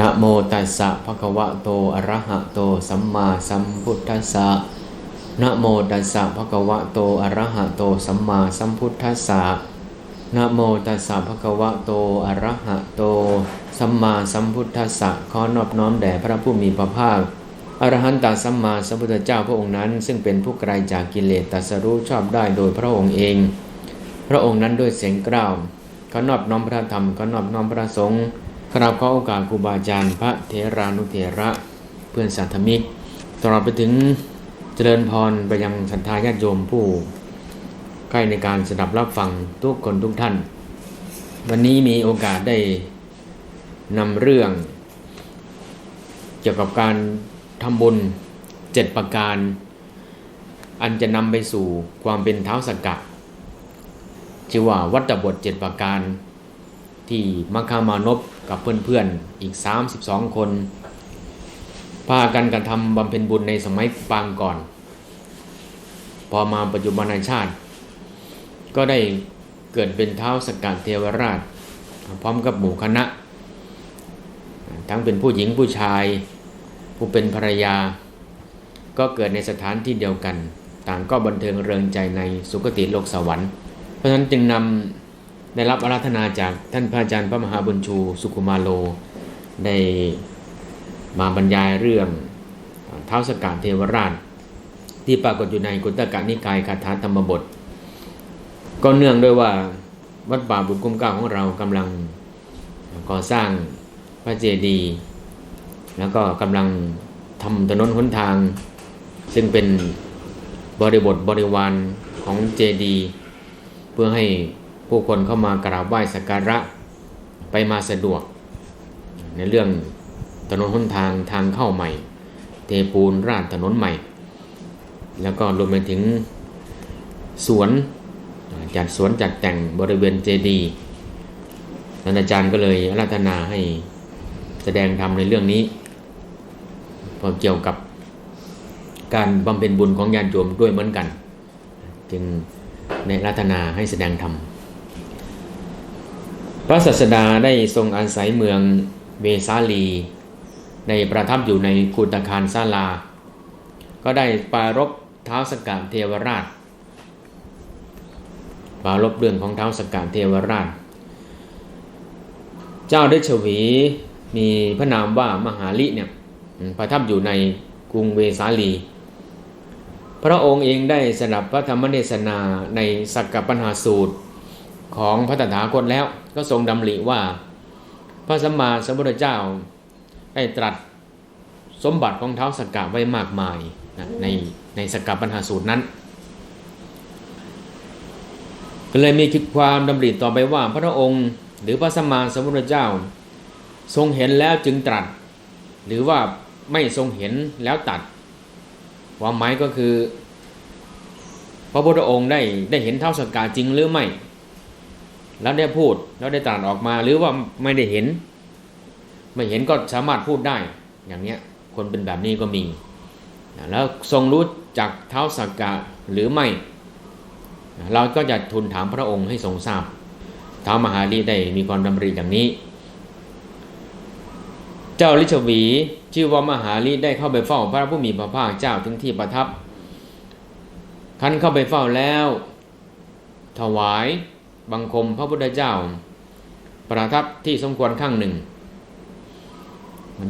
นะโมตัสสะภะคะวะโตอะระหะโตสัมมาสัมพุทธัสสะนะโมตัสสะภะคะวะโตอะระหะโตสัมมาสัมพุทธัสสะนะโมตัสสะภะคะวะโตอะระหะโตสัมมาสัมพุทธัสสะขอนอบน้อมแด่พระผู้มีพระภาคอรหันตสัมมาสัมพุทธเจ้าพระองค์นั้น ซึ่งเป็นผู้ไกลจากกิเลสตัสรู้ชอบได้โดยพระองค์เอง พระองค์นั้นด้วยเสียงกล่าวขอนอบน้อมพระธรรมขอนอบน้อมพระสงฆ์ กราบขอโอกาสครูบาอาจารย์ พระเทรานุเถระเพื่อนสาธมิกตลอดไปถึงเจริญพรไปยังศรัทธาญาติโยมผู้ใกล้ในการสดับรับฟังทุกคนทุกท่าน วันนี้มีโอกาสได้นำเรื่อง เกี่ยวกับการทำบุญเจ็ดประการ อันจะนำไปสู่ความเป็นเท้าสกกัดชื่อว่าวัตบทเจ็ดประการที่มัคคามานพ กับเพื่อนๆอีก 32 คน พากันกระทำบำเพ็ญบุญในสมัยปางก่อน พอมาปัจจุบันชาติ ก็ได้เกิดเป็นเท้าสกกัดเทวราช พร้อมกับหมู่คณะ ทั้งเป็นผู้หญิงผู้ชาย ผู้เป็นภรรยา ก็เกิดในสถานที่เดียวกัน ต่างก็บันเทิงเริงใจในสุคติโลกสวรรค์ เพราะฉะนั้นจึงนำ ได้รับอาราธนาจากท่านพระอาจารย์พระมหาบุญชูสุขุมาโล ได้มาบรรยายเรื่องเท้าสกัดเทวราช ที่ปรากฏอยู่ในกุตตกะนิกายคาถาธรรมบท ก็เนื่องด้วยว่าวัดป่าบุญคุ้มเก้าของเรากำลังก่อสร้างพระเจดีย์แล้วก็กำลังทำถนนหนทาง ซึ่งเป็นบริบทบริวารของเจดีย์เพื่อให้ ผู้คนเข้ามากราบไหว้สักการะไปมาสะดวก ในเรื่องถนนหนทางทางเข้าใหม่ เทปูนราดถนนใหม่ แล้วก็รวมไปถึงสวนจัดสวนจัดแต่งบริเวณเจดีย์ท่านอาจารย์ก็เลยราธนาให้แสดงธรรมในเรื่องนี้พอเกี่ยวกับการบำเพ็ญบุญของญาติโยมด้วยเหมือนกัน จึงในรัตนาให้แสดงธรรม พระศาสดาได้ทรงอาศัยเมืองเวสาลี ในประทับอยู่ในกุตคารซาลา ก็ได้ปารบเท้าสกกัดเทวราช ปารบเรื่องของเท้าสกกัดเทวราช เจ้าได้ฉวีมีพระนามว่ามหาลิเนี่ยประทับอยู่ในกรุงเวสาลี พระองค์เองได้สดับพระธรรมเทศนาในสักกปัญหาสูตร ของพระตถาคตแล้วก็ทรงดำริว่า พระสัมมาสัมพุทธเจ้าได้ตรัสสมบัติของเท้าสกกะไว้มากมายนะในในสักกปัญหาสูตรนั้นก็เลยมีความดำริต่อไปว่า พระองค์หรือพระสัมมาสัมพุทธเจ้า ทรงเห็นแล้วจึงตรัส หรือว่าไม่ทรงเห็นแล้วตัดความหมายก็คือ พระพุทธองค์ได้ได้เห็นเท่าสกกาจริงหรือไม่ แล้วได้พูดแล้วได้ตรัสออกมาหรือว่าไม่ได้เห็น ไม่เห็นก็สามารถพูดได้อย่างเนี้ยคนเป็นแบบนี้ก็มี แล้วทรงรู้จักเท้าสักกาหรือไม่ เราก็จะทูลถามพระองค์ให้ทรงทราบท้ามหาลีได้มีความดำริอย่างนี้ เจ้าลิชวีชื่อว่ามหาลีได้เข้าไปเฝ้าพระผู้มีพระภาคเจ้าถึงที่ประทับคันเข้าไปเฝ้าแล้ว ถวาย บังคมพระพุทธเจ้า ประทับที่สมควรข้างหนึ่ง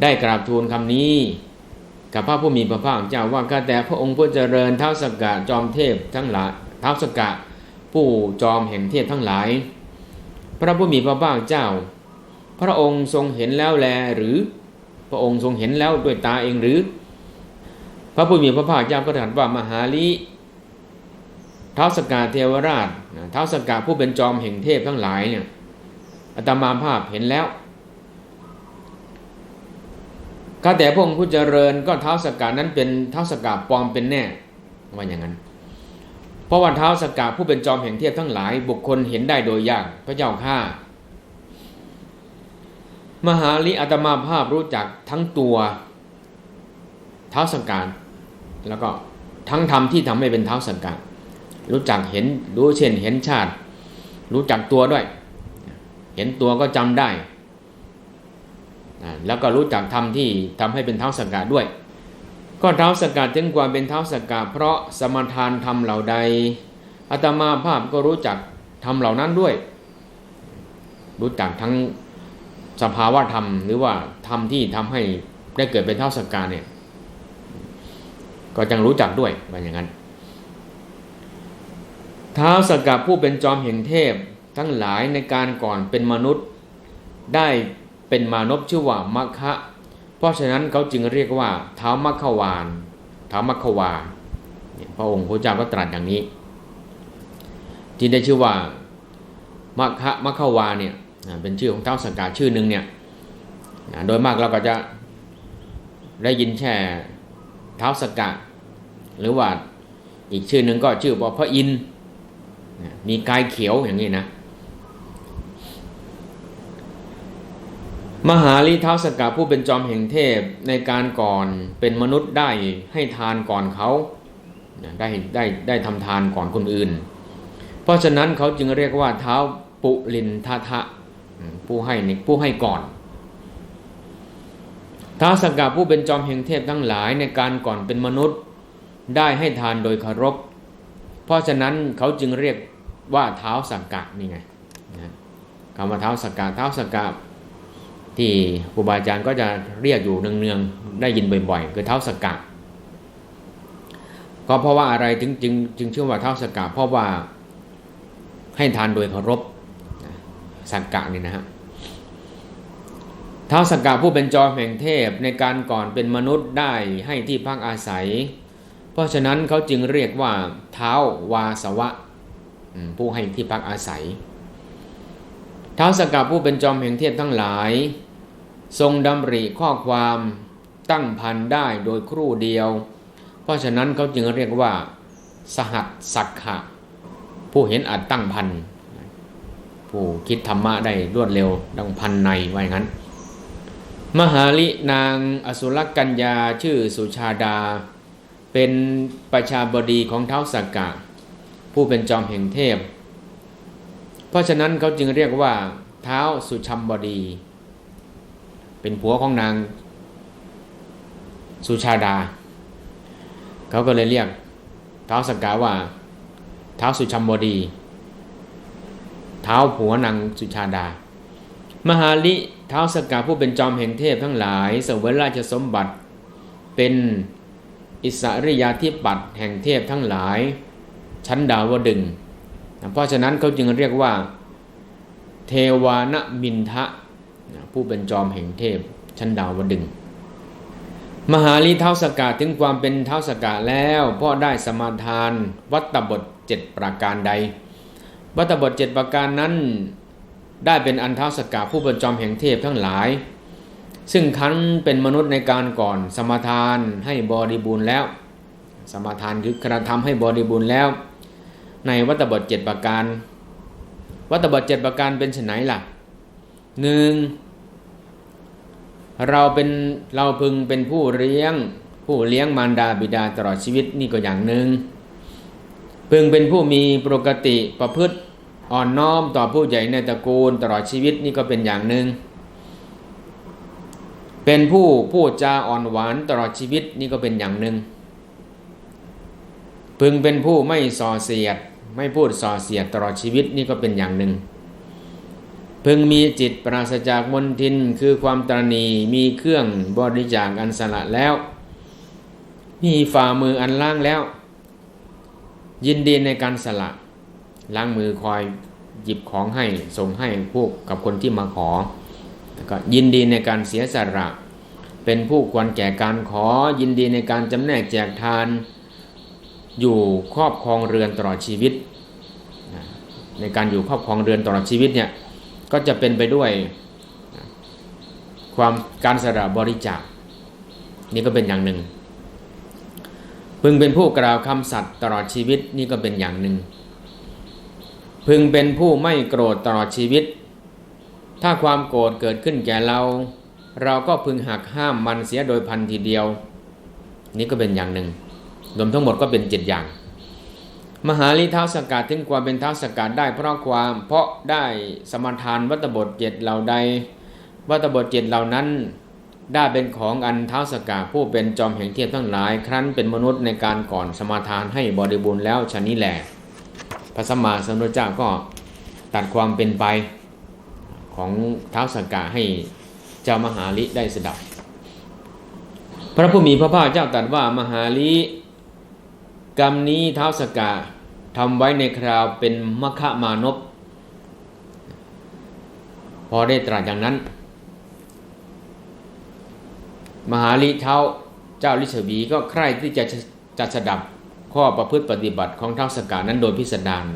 ได้กราบทูลคำนี้ กับพระผู้มีพระภาคเจ้าว่าข้าแต่พระองค์ผู้เจริญเท้าสกกะจอมเทพทั้งหลายเท้าสกกะผู้จอมแห่งเทพทั้งหลาย พระผู้มีพระภาคเจ้า พระองค์ทรงเห็นแล้วแลหรือพระองค์ทรงเห็นแล้วด้วยตาเองหรือ พระผู้มีพระภาคเจ้าก็ตรัสว่ามหาลี ท้าวสกกาเทวราชท้าวสกกาผู้เป็นจอมแห่งเทพทั้งหลายเนี่ยอาตมาภาพเห็นแล้วข้าแต่พระองค์ผู้เจริญก็เท้าสกกานั้นเป็นเท้าสกกาปลอมเป็นแน่ว่าอย่างนั้น เพราะว่าเท้าสกกาผู้เป็นจอมแห่งเทพทั้งหลาย บุคคลเห็นได้โดยยากพระเจ้าข้ามหาลิอาตมาภาพรู้จักทั้งตัวเท้าสการแล้วก็ทั้งธรรมที่ทำให้เป็นเท้าสกา รู้จักเห็นรู้เช่นเห็นชาติ รู้จักตัวด้วย เห็นตัวก็จำได้ แล้วก็รู้จักธรรมที่ทำให้เป็นเท้าสกกะด้วย ก็เท้าสกกัดถึงความเป็นเท้าสกกะเพราะสมทานธรรมเหล่าใดอาตมาภาพก็รู้จักธรรมเหล่านั้นด้วย รู้จักทั้งสภาวะธรรมหรือว่าธรรมที่ทำให้ได้เกิดเป็นเท้าสกกะเนี่ย ก็จังรู้จักด้วยว่าอย่างนั้น ท้าวสกกัดผู้เป็นจอมแห่งเทพ ทั้งหลายในการก่อนเป็นมนุษย์ ได้เป็นมานพชื่อว่ามัคคะเพราะฉะนั้นเขาจึงเรียกว่าเท้ามัคควานเท้ามัคควาพระองค์พระเจ้าก็ตรัสอย่างนี้ที่ได้ชื่อว่ามัคคะมัคควาเนี่ยเป็นชื่อของเท้าสกกัดชื่อหนึ่งเนี่ยโดยมากเราก็จะได้ยินแค่เท้าสกกัดหรือว่าอีกชื่อหนึ่งก็ชื่อว่าพระอินทร์ มีกายเขียวอย่างนี้นะ มหาลิท้าสกกาผู้เป็นจอมแห่งเทพในการก่อนเป็นมนุษย์ได้ให้ทานก่อนเขาได้ได้ได้ทำทานก่อนคนอื่น เพราะฉะนั้นเขาจึงเรียกว่าเท้าปุลินทะทะผู้ให้นี่ผู้ให้ก่อนท้าสกกาผู้เป็นจอมแห่งเทพทั้งหลายในการก่อนเป็นมนุษย์ได้ให้ทานโดยเคารพ เพราะฉะนั้นเขาจึงเรียกว่าเท้าสักกะนี่ไงนะคำว่าเท้าสักกะเท้าสักกะที่ครูบาอาจารย์ก็จะเรียกอยู่เนืองๆได้ยินบ่อยๆ คือเท้าสักกะก็เพราะว่าอะไรจึงจึงจึงชื่อว่าเท้าสักกะเพราะว่าให้ทานโดยเคารพสักกะนี่นะฮะเท้าสักกะผู้เป็นจอมแห่งเทพในการก่อนเป็นมนุษย์ได้ให้ที่พักอาศัย เพราะฉะนั้นเขาจึงเรียกว่า เท้าวาสวะ ผู้ให้ที่พักอาศัย เท้าสกัดผู้เป็นจอมแห่งเทพทั้งหลาย ทรงดำริข้อความตั้งพันได้โดยครู่เดียว เพราะฉะนั้นเขาจึงเรียกว่า สหัสสักขะผู้เห็นอัดตั้งพันผู้คิดธรรมะได้รวดเร็วดังพันในไว้งั้น มหาลินางอสุรกัญญาชื่อสุชาดา เป็นประชาบดีของเท้าสักกะ ผู้เป็นจอมแห่งเทพ เพราะฉะนั้นเขาจึงเรียกว่าเท้าสุชัมบดี เป็นผัวของนางสุชาดา เขาก็เลยเรียกเท้าสักกะว่าเท้าสุชัมบดี เท้าผัวนางสุชาดา มหาลิเท้าสกกาผู้เป็นจอมแห่งเทพทั้งหลาย เสวยราชสมบัติเป็น อิสริยาธิปัตแห่งเทพทั้งหลาย ชั้นดาวดึง เพราะฉะนั้นเขาจึงเรียกว่า เทวานมินทะผู้เป็นจอมแห่งเทพชั้นดาวดึง มหาลีเท้าสกาถึงความเป็นเท้าสกาแล้วพราะได้สมาทานวัตบทเจ็ดประการใด วัตบทเจ็ดประการนั้นได้เป็นอันเท้าสกาผู้เป็นจอมแห่งเทพทั้งหลาย ซึ่งคันเป็นมนุษย์ในการก่อน สมาทานให้บริบูรณ์แล้ว สมาทานคือกระทำให้บริบูรณ์แล้ว ในวัตบทเจ็ดประการ วัตบทเจ็ดประการเป็นไนล่ะหนึ่งเราเป็นเราพึงเป็นผู้เลี้ยง ผู้เลี้ยงมารดาบิดาตลอดชีวิตนี่ก็อย่างหนึ่งพึงเป็นผู้มีปกติประพฤติอ่อนน้อมต่อผู้ใหญ่ในตระกูลตลอดชีวิตนี่ก็เป็นอย่างหนึ่ง เป็นผู้พูดจาอ่อนหวานตลอดชีวิตนี่ก็เป็นอย่างหนึ่ง พึงเป็นผู้ไม่ส่อเสียด ไม่พูดส่อเสียดตลอดชีวิตนี่ก็เป็นอย่างหนึ่ง พึงมีจิตปราศจากมนทินคือความตรณีมีเครื่องบริจาคอันสละแล้ว มีฝ่ามืออันล่างแล้ว ยินดีในการสละล้างมือคอยหยิบของให้ส่งให้พวกกับคนที่มาขอ ก็ยินดีในการเสียสละ เป็นผู้ควรแก่การขอยินดีในการจำแนกแจกทาน อยู่ครอบครองเรือนตลอดชีวิต ในการอยู่ครอบครองเรือนตลอดชีวิตเนี่ยก็จะเป็นไปด้วยความการสละบริจาคนี่ก็เป็นอย่างหนึ่ง พึงเป็นผู้กล่าวคำสัตย์ตลอดชีวิตนี่ก็เป็นอย่างหนึ่ง พึงเป็นผู้ไม่โกรธตลอดชีวิต ถ้าความโกรธเกิดขึ้นแก่เรา เราก็พึงหักห้ามมันเสียโดยพันทีเดียว นี่ก็เป็นอย่างหนึ่ง รวมทั้งหมดก็เป็นเจ็ดอย่าง มหาลิท้าสกัดถึงความเป็นท้าสกัดได้เพราะความเพราะได้สมทานวัตบทเจ็ดเหล่าใด วัตบทเจ็ดเหล่านั้นได้เป็นของอันเท้าสกาผู้เป็นจอมแห่งเทพทั้งหลาย ครั้นเป็นมนุษย์ในการก่อนสมาทานให้บริบูรณ์แล้วชนนี้แหละพระสัมมาสัมพุทธเจ้าก็ตัดความเป็นไป ของเท้าสกาให้เจ้ามหาลิได้สดับ พระผู้มีพระภาคเจ้าตรัสว่ามหาลิกรรมนี้เท้าสกาทำไว้ในคราวเป็นมคะมานพพอได้ตรัสอย่างนั้น มหาลิเท้าเจ้าลิชวีก็ใคร่ที่จะจัดสดับข้อประพฤติปฏิบัติของเท้าสกานั้นโดยพิสดาร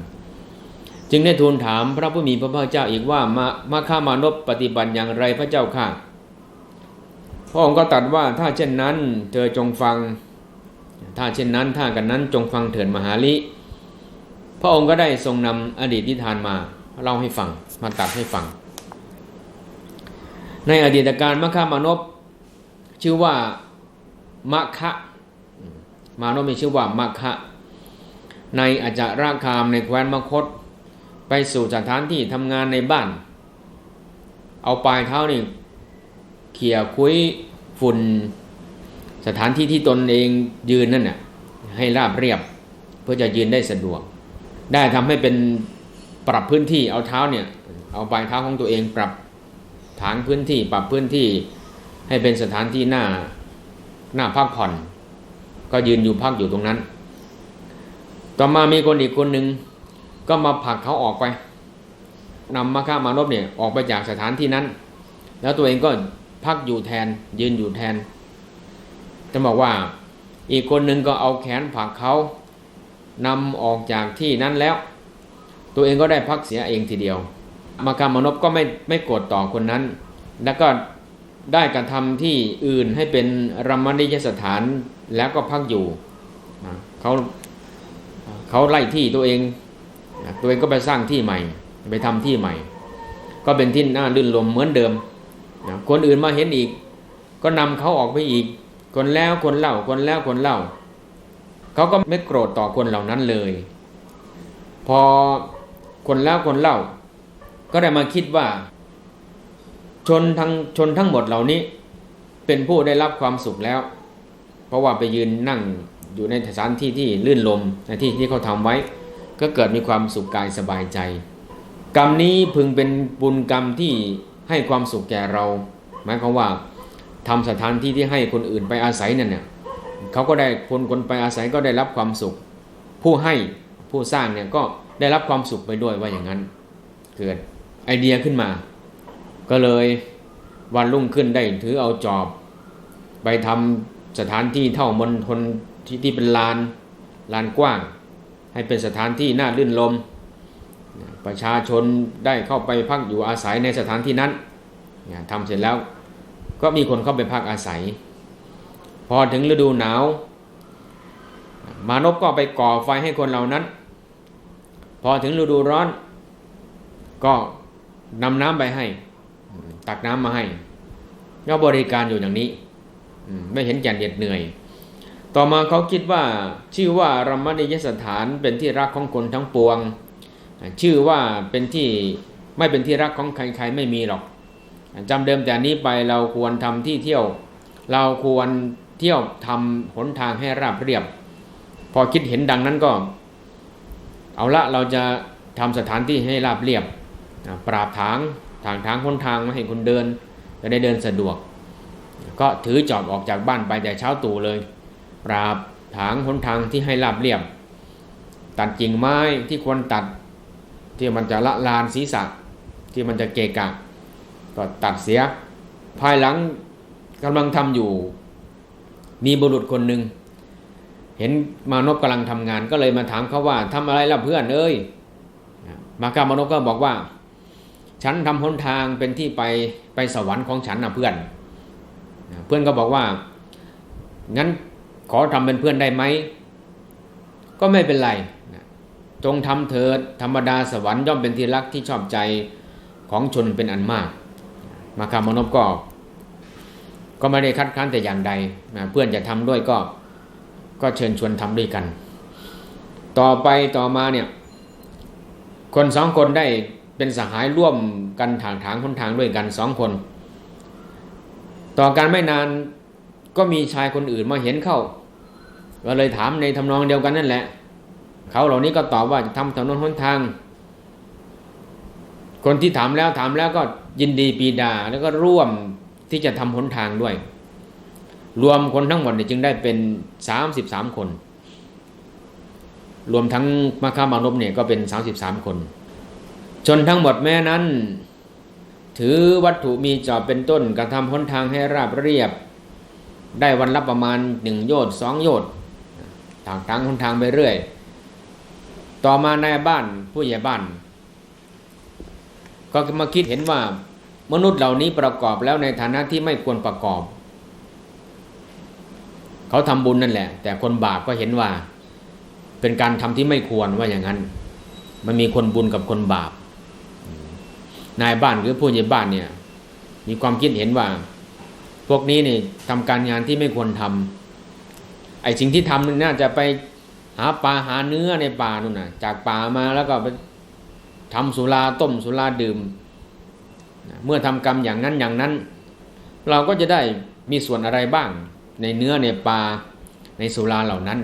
จึงได้ทูลถามพระผู้มีพระภาคเจ้าอีกว่ามามาข้ามานพปฏิบัติอย่างไรพระเจ้าข้าพระองค์ก็ตรัสว่าถ้าเช่นนั้นเธอจงฟัง ถ้าเช่นนั้นถ้ากันนั้นจงฟังเถิดมหาลิ พระองค์ก็ได้ทรงนำอดีตนิทานมาเล่าให้ฟังมาตัดให้ฟัง ในอดีตการมคามานพชื่อว่ามะคะมานพมีชื่อว่ามะคะในอาจาราคามในแคว้นมคต ไปสู่สถานที่ทำงานในบ้าน เอาปลายเท้านี่เขี่ยคุยฝุ่น สถานที่ที่ตนเองยืนนั่นน่ะให้ราบเรียบ เพื่อจะยืนได้สะดวก ได้ทำให้เป็นปรับพื้นที่เอาเท้าเนี่ย เอาปลายเท้าของตัวเองปรับถางพื้นที่ปรับพื้นที่ให้เป็นสถานที่หน้าหน้าพักผ่อน ก็ยืนอยู่พักอยู่ตรงนั้น ต่อมามีคนอีกคนหนึ่ง ก็มาผลักเขาออกไปนำมาฆ่ามานพเนี่ยออกไปจากสถานที่นั้น แล้วตัวเองก็พักอยู่แทนยืนอยู่แทนจะบอกว่าอีกคนหนึ่งก็เอาแขนผลักเขานำออกจากที่นั้นแล้ว ตัวเองก็ได้พักเสียเองทีเดียว มาคามานพก็ไม่ไม่โกรธต่อคนนั้น แล้วก็ได้กระทำที่อื่นให้เป็นรัมณียสถานแล้วก็พักอยู่เขาเขาไล่ที่ตัวเอง ตัวเองก็ไปสร้างที่ใหม่ ไปทำที่ใหม่ ก็เป็นที่น่าลื่นลมเหมือนเดิมนะคนอื่นมาเห็นอีก ก็นำเขาออกไปอีก คนแล้วคนเล่าคนแล้วคนเล่า เขาก็ไม่โกรธต่อคนเหล่านั้นเลย พอคนแล้วคนเล่า ก็ได้มาคิดว่า ชนทั้งชนทั้งหมดเหล่านี้ เป็นผู้ได้รับความสุขแล้ว เพราะว่าไปยืนนั่งอยู่ในสถานที่ที่ลื่นลมในที่ที่เขาทำไว้ ก็เกิดมีความสุขกายสบายใจ กรรมนี้พึงเป็นบุญกรรมที่ให้ความสุขแก่เรา หมายความว่าทำสถานที่ที่ให้คนอื่นไปอาศัยนั่นเนี่ยเขาก็ได้คนคนไปอาศัยก็ได้รับความสุข ผู้ให้ผู้สร้างเนี่ยก็ได้รับความสุขไปด้วยว่าอย่างนั้น เกิดไอเดียขึ้นมา ก็เลยวันรุ่งขึ้นได้ถือเอาจอบ ไปทำสถานที่เท่ามณฑลที่ที่เป็นลานลานกว้าง ให้เป็นสถานที่น่าลื่นลม ประชาชนได้เข้าไปพักอยู่อาศัยในสถานที่นั้นทำเสร็จแล้วก็มีคนเข้าไปพักอาศัย พอถึงฤดูหนาว มานพก็ไปก่อไฟให้คนเหล่านั้น พอถึงฤดูร้อน ก็นำน้ำไปให้ ตักน้ำมาให้ก็บริการอยู่อย่างนี้ ไม่เห็นแก่เหน็ดเหนื่อย ต่อมาเขาคิดว่าชื่อว่ารมณียสถานเป็นที่รักของคนทั้งปวง ชื่อว่าเป็นที่ไม่เป็นที่รักของใครๆไม่มีหรอกจำเดิมแต่นี้ไปเราควรทำที่เที่ยว เราควรเที่ยวทำหนทางให้ราบเรียบ พอคิดเห็นดังนั้นก็ เอาละเราจะทำสถานที่ให้ราบเรียบ ปราบทางทางทางหนทางมาให้คนเดินจะได้เดินสะดวก ก็ถือจอบออกจากบ้านไปแต่เช้าตู่เลย ปราบถางหนทางที่ให้ราบเรียบ ตัดกิ่งไม้ที่ควรตัดที่มันจะละลานศีรษะที่มันจะเกะกะก็ตัดเสีย ภายหลังกำลังทำอยู่ มีบุรุษคนหนึ่งเห็นมานพกำลังทำงานก็เลยมาถามเขาว่าทำอะไรล่ะเพื่อนเอ้ยมาการมานพก็บอกว่า ฉันทำหนทางเป็นที่ไปไปสวรรค์ของฉันนะเพื่อน เพื่อนก็บอกว่างั้น ขอทำเป็นเพื่อนได้ไหม ก็ไม่เป็นไรจงทำเถิดธรรมดาสวรรค์ย่อมเป็นที่รักที่ชอบใจของชนเป็นอันมาก มาคามนพก็ ก็ไม่ได้คัดค้านแต่อย่างใดนะเพื่อนจะทำด้วยก็ ก็เชิญชวนทำด้วยกัน ต่อไปต่อมาเนี่ย คนสองคนได้เป็นสหายร่วมกันทางทางคนทางด้วยกันสองคน ต่อการไม่นานก็มีชายคนอื่นมาเห็นเข้า ก็เลยถามในทำนองเดียวกันนั่นแหละ เขาเหล่านี้ก็ตอบว่าจะทำถนนหนทาง คนที่ถามแล้วถามแล้วก็ยินดีปีดาแล้วก็ร่วมที่จะทำหนทางด้วย รวมคนทั้งหมดเนี่ยจึงได้เป็นสามสิบสามคน รวมทั้งมาคามานพเนี่ยก็เป็นสามสิบสามคน ชนทั้งหมดแม้นั้น ถือวัตถุมีจอบเป็นต้นกระทำหนทางให้ราบเรียบได้วันละประมาณหนึ่งโยชน์สองโยชน์ ทางทางหนทางไปเรื่อย ต่อมาในบ้านผู้ใหญ่บ้าน ก็มาคิดเห็นว่ามนุษย์เหล่านี้ประกอบแล้วในฐานะที่ไม่ควรประกอบ เขาทำบุญนั่นแหละ แต่คนบาปก็เห็นว่า เป็นการทำที่ไม่ควรว่าอย่างนั้น มันมีคนบุญกับคนบาป นายบ้านหรือผู้ใหญ่บ้านเนี่ย มีความคิดเห็นว่า พวกนี้นี่ทำการงานที่ไม่ควรทำ ไอ้สิ่งที่ทำนี่น่าจะไปหาปลาหาเนื้อในป่านู่นน่ะ จากป่ามาแล้วก็ไปทำสุราต้มสุราดื่ม เมื่อทำกรรมอย่างนั้นอย่างนั้น เราก็จะได้มีส่วนอะไรบ้างในเนื้อในปลาในสุราเหล่านั้น